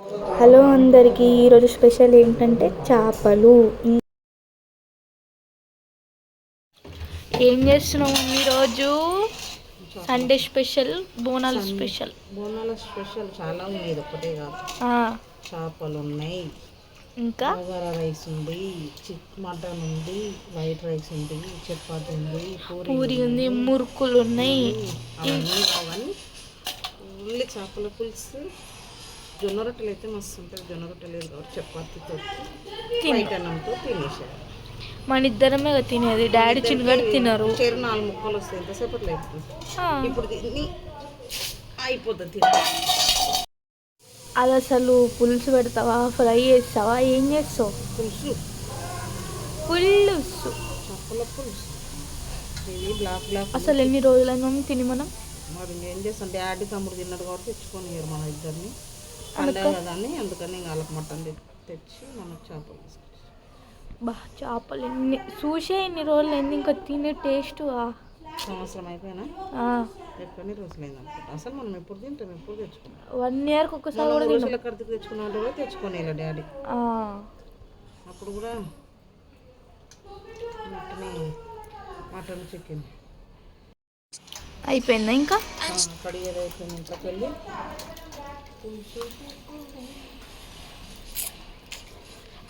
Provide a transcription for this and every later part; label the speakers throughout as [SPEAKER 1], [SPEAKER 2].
[SPEAKER 1] Hello అందరికీ ఈరోజు special ఏంటంటే చేపలు. ఏం చేస్తున్నాం ఈరోజు సండే స్పెషల్ బోనాలు స్పెషల్
[SPEAKER 2] బోనాల స్పెషల్ చాలా ఉన్నాయి ఇది ఒకటే కాదు.
[SPEAKER 1] ఆ,
[SPEAKER 2] చేపలు ఉన్నాయి
[SPEAKER 1] ఇంకా?
[SPEAKER 2] బగారా రైస్ ఉంది చిక్ మటన్ ఉంది వైట్ రైస్ ఉంది చపాతి ఉంది పూరి
[SPEAKER 1] పూరి ఉంది. మురుకులు ఉన్నాయి.
[SPEAKER 2] అవన్నీ అవన్నీ ఓన్లీ చేపల పులుసు. జొన్న రొట్టెలు అయితే మస్తు ఉంటుంది జొన్న రొట్టెలు లేదు కాబట్టి చపాతీతో అన్నంతో తినేసారు
[SPEAKER 1] మన ఇద్దరమే తినేది. డాడీ చిన్నగాడు తినరు.
[SPEAKER 2] చేరు నాలుగు ముక్కలు వస్తాయి. ఎంతసేపట్లో అయిపోతుంది
[SPEAKER 1] ఆ,
[SPEAKER 2] ఇప్పుడు తిని అయిపోతుంది తిని
[SPEAKER 1] అది అసలు పులుసు పెడతావా? ఫ్రై చేస్తావా? ఏం చేస్తావు?
[SPEAKER 2] పులుసు.
[SPEAKER 1] పులుసు.
[SPEAKER 2] చేపల పులుసు. ఇది బ్లాక్ బ్లాక్
[SPEAKER 1] అసలు ఎన్ని రోజులైనా తిని మనం?
[SPEAKER 2] మరి ఏం చేస్తాం డాడీ తమ్ముడు తిన్నాడు కాబట్టి తెచ్చుకొని మన ఇద్దరిని. పండగ కదా అని అందుకని ఇంకా వాళ్ళకి మటన్ తె- తెచ్చి మనకు చేపలు
[SPEAKER 1] బా చేపలు ఎన్ని చూసే ఎన్ని రోజులు అయింది ఇంకా తినే టేస్ట్
[SPEAKER 2] సంవత్సరం అయిపోయినా? ఎక్కడిని రోజులైంది అనుకుంటా? అసలు మనం ఎప్పుడు తింటాం ఎప్పుడు తెచ్చుకుంటాం?
[SPEAKER 1] వన్ ఇయర్కి ఒక్కసారి కూడా
[SPEAKER 2] రోజుల కడికి తెచ్చుకున్నా కూడా తెచ్చుకొని డాడీ. అప్పుడు కూడా మటన్ మటన్ చికెన్.
[SPEAKER 1] అయిపోయిందా ఇంకా?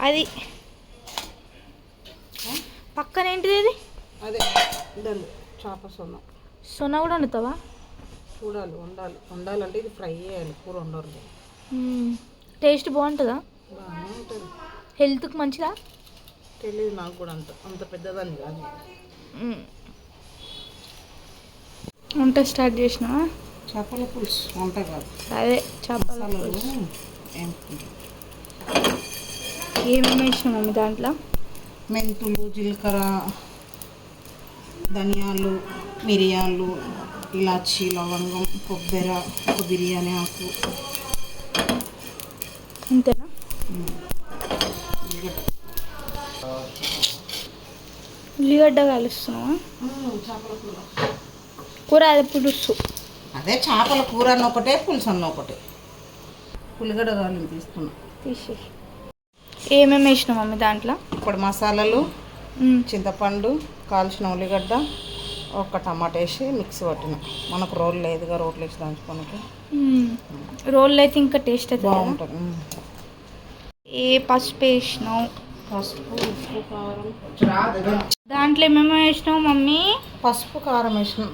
[SPEAKER 1] అది పక్కన ఏంటిది ఇది?
[SPEAKER 2] అదే డల్ చేప సొన్న.
[SPEAKER 1] సొన కూడా వండుతావా?
[SPEAKER 2] చూడాలి వండాలి. వండాలంటే ఇది ఫ్రై చేయాలి కూర వండరు
[SPEAKER 1] టేస్ట్ బాగుంటుందా?
[SPEAKER 2] బాగానే ఉంటుంది.
[SPEAKER 1] హెల్త్కి మంచిదా?
[SPEAKER 2] తెలియదు నాకు కూడా అంత అంత పెద్దదాన్ని కాదు.
[SPEAKER 1] వంట స్టార్ట్ చేసినావా?
[SPEAKER 2] చేపల పులుసు వంట కాదు.
[SPEAKER 1] అదే చేపల పులుసు. ఏమేమి వేసినావు మమ్మీ దాంట్లో?
[SPEAKER 2] మెంతులు జీలకర్ర ధనియాలు మిరియాలు ఇలాచి లవంగం కొబ్బరి ఒక బిర్యానీ ఆకు.
[SPEAKER 1] అంతేనా
[SPEAKER 2] ఉల్లిగడ్డ.
[SPEAKER 1] ఉల్లిగడ్డ కలుస్తున్నావా?
[SPEAKER 2] చేపల కూర
[SPEAKER 1] కూర అది పులుసు.
[SPEAKER 2] అదే చేపల కూర అన్న ఒకటే పులుసు అన్న ఒకటే. ఉల్లిగడ్డ కావాలి తీసుకున్నా.
[SPEAKER 1] తీసి. ఏమేమి వేసినావు మమ్మీ దాంట్లో?
[SPEAKER 2] ఇప్పుడు మసాలాలు. చింతపండు కాల్చిన ఉల్లిగడ్డ ఒక టమాటా వేసి మిక్స్ పట్టిన. మనకు రోల్ లేదుగా రోట్లు వేసి దంచుకోనికి.
[SPEAKER 1] రోల్ అయితే ఇంకా టేస్ట్ కదా?
[SPEAKER 2] బాగుంటుంది.
[SPEAKER 1] ఏ పసుపు వేసినావు?
[SPEAKER 2] పసుపు ఉప్పు కారం.
[SPEAKER 1] దాంట్లో ఏమేమి వేసినావు మమ్మీ?
[SPEAKER 2] పసుపు కారం వేసిన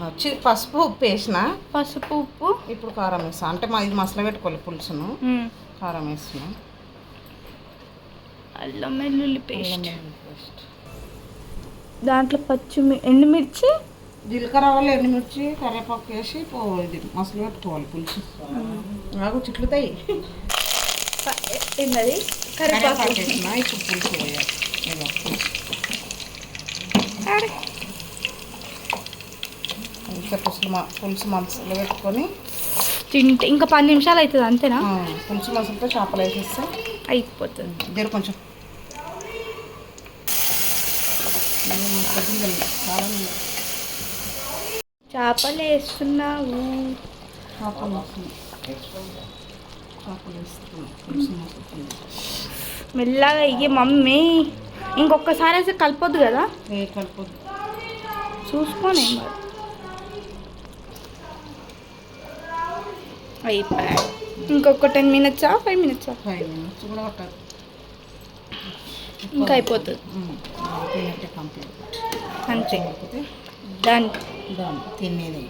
[SPEAKER 2] పసుపు ఉప్పు వేసిన.
[SPEAKER 1] పసుపు ఉప్పు.
[SPEAKER 2] ఇప్పుడు కారం వేస్తా అంటే మా ఇది మసల పెట్టుకోవాలి పులుసును. కారం వేస్తున్నా
[SPEAKER 1] అల్లం వెల్లుల్లి పేస్ట్. దాంట్లో పచ్చిమి ఎండుమిర్చి?
[SPEAKER 2] జీలకర్ర వల్ల ఎండుమిర్చి కరివేపాకు వేసి ఇది మసలు పెట్టుకోవాలి పులుసు. నాకు చిట్లుతాయి
[SPEAKER 1] ప- ఏంటది
[SPEAKER 2] కరివేపాకు
[SPEAKER 1] కరివేపాకు
[SPEAKER 2] వేసిన ఇప్పుడు పులుసు పోయాలి ఇదిగో పులుసు
[SPEAKER 1] అరే.
[SPEAKER 2] ఇంకా పులుసు పులుసు మసలు పెట్టుకొని
[SPEAKER 1] తింటే ఇంకా పది నిమిషాలు అవుతుంది అంతేనా?
[SPEAKER 2] పులుసు మసలతో చేపలు వేసేస్తే.
[SPEAKER 1] అయిపోతుంది.
[SPEAKER 2] ఇద్దరు కొంచెం.
[SPEAKER 1] చేపలు వేస్తున్నావు.
[SPEAKER 2] చేపలు వేస్తున్నాం చేపలు వేస్తున్నాం పులుసు మసులుతుంది
[SPEAKER 1] మెల్లగా ఇయ్యి మమ్మీ. ఇంకొకసారి అయితే కలపొద్దు కదా?
[SPEAKER 2] కలుపుద్దు.
[SPEAKER 1] చూసుకోనే. అయిపోయా ఇంకొక టెన్ మినిట్సా ఫైవ్ మినిట్సా?
[SPEAKER 2] ఫైవ్ మినిట్స్ కూడా
[SPEAKER 1] ఇంకా అయిపోతుంది. అంతే.
[SPEAKER 2] దాన్ని తినేది.